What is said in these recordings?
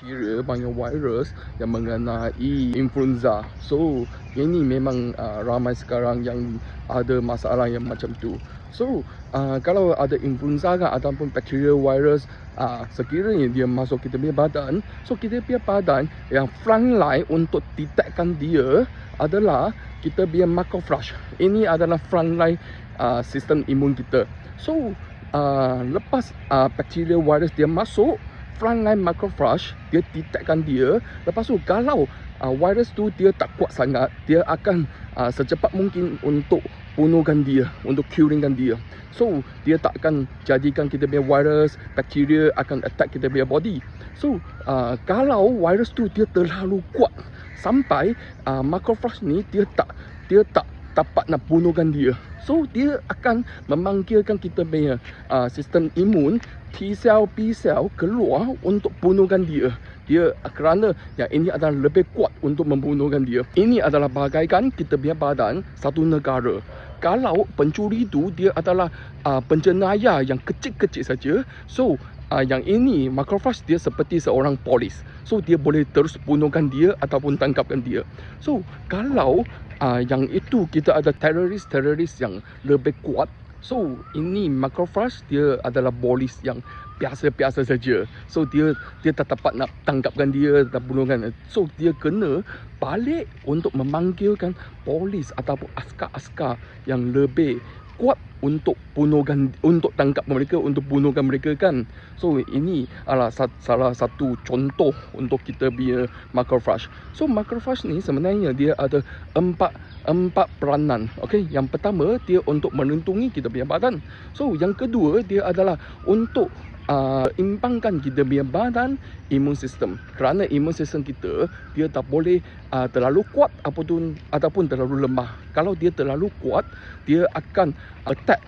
bakteria, banyak virus yang mengenai influenza. So, ini memang uh, ramai sekarang yang ada masalah yang macam tu. So, uh, kalau ada influenza kan ataupun bakteria virus uh, sekiranya dia masuk kita punya badan, so kita punya badan yang front line untuk detectkan dia adalah kita punya macrophage. Ini adalah front line uh, sistem imun kita. So, uh, lepas uh, bakteria virus dia masuk frontline macrophage dia detectkan dia. Lepas tu kalau uh, virus tu dia tak kuat sangat dia akan uh, secepat mungkin untuk bunuhkan dia untuk curingkan dia. So dia tak akan jadikan kita punya virus bakteria akan attack kita punya body. So uh, kalau virus tu dia terlalu kuat sampai uh, macrophage ni dia tak dia tak dapat nak bunuhkan dia So dia akan memanggilkan kita punya uh, sistem imun T cell, B cell keluar untuk bunuhkan dia. Dia kerana yang ini adalah lebih kuat untuk membunuhkan dia. Ini adalah bagaikan kita punya badan satu negara. Kalau pencuri itu dia adalah uh, penjenayah yang kecil-kecil saja. So uh, yang ini macrophage dia seperti seorang polis. So dia boleh terus bunuhkan dia ataupun tangkapkan dia. So kalau uh, yang itu kita ada teroris-teroris yang lebih kuat. So ini macrophage dia adalah polis yang biasa-biasa saja. So dia dia tak dapat nak tangkapkan dia dan bunuhkan. So dia kena balik untuk memanggilkan polis ataupun askar-askar yang lebih kuat untuk bunuhkan untuk tangkap mereka untuk bunuhkan mereka kan. So ini adalah salah satu contoh untuk kita punya macrophage so macrophage ni sebenarnya dia ada empat empat peranan okey yang pertama dia untuk melindungi kita punya badan. So yang kedua dia adalah untuk uh, imbangkan kita punya badan imun sistem kerana imun sistem kita dia tak boleh uh, terlalu kuat ataupun ataupun terlalu lemah kalau dia terlalu kuat dia akan attack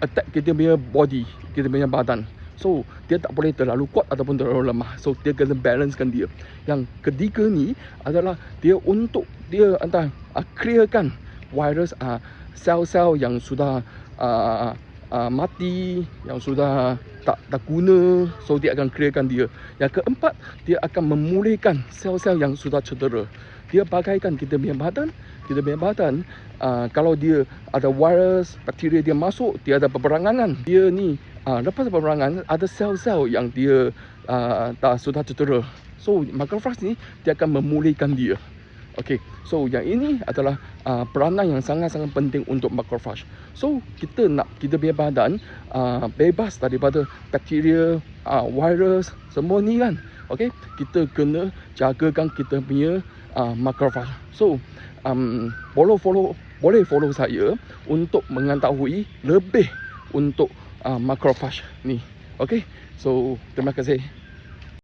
attack kita punya body kita punya badan So dia tak boleh terlalu kuat ataupun terlalu lemah. So dia kena balancekan dia. Yang ketiga ni adalah dia untuk dia entah uh, clearkan virus uh, sel-sel yang sudah uh, uh, mati, yang sudah tak tak guna so dia akan clearkan dia. Yang keempat dia akan memulihkan sel-sel yang sudah cedera. Dia bagaikan kita punya badan. Kita punya badan uh, kalau dia ada virus bakteria dia masuk dia ada peperangan. Dia ni uh, lepas peperangan ada sel-sel yang dia uh, dah sudah cedera. So macrophage ni dia akan memulihkan dia Okey, so yang ini adalah uh, peranan yang sangat-sangat penting untuk macrophage. So kita nak kita punya badan uh, bebas daripada bakteria, uh, virus, semua ni kan. Okey, kita kena jagakan kita punya uh, macrophage. So um, follow follow boleh follow saya untuk mengetahui lebih untuk uh, macrophage ni. Okey, so terima kasih.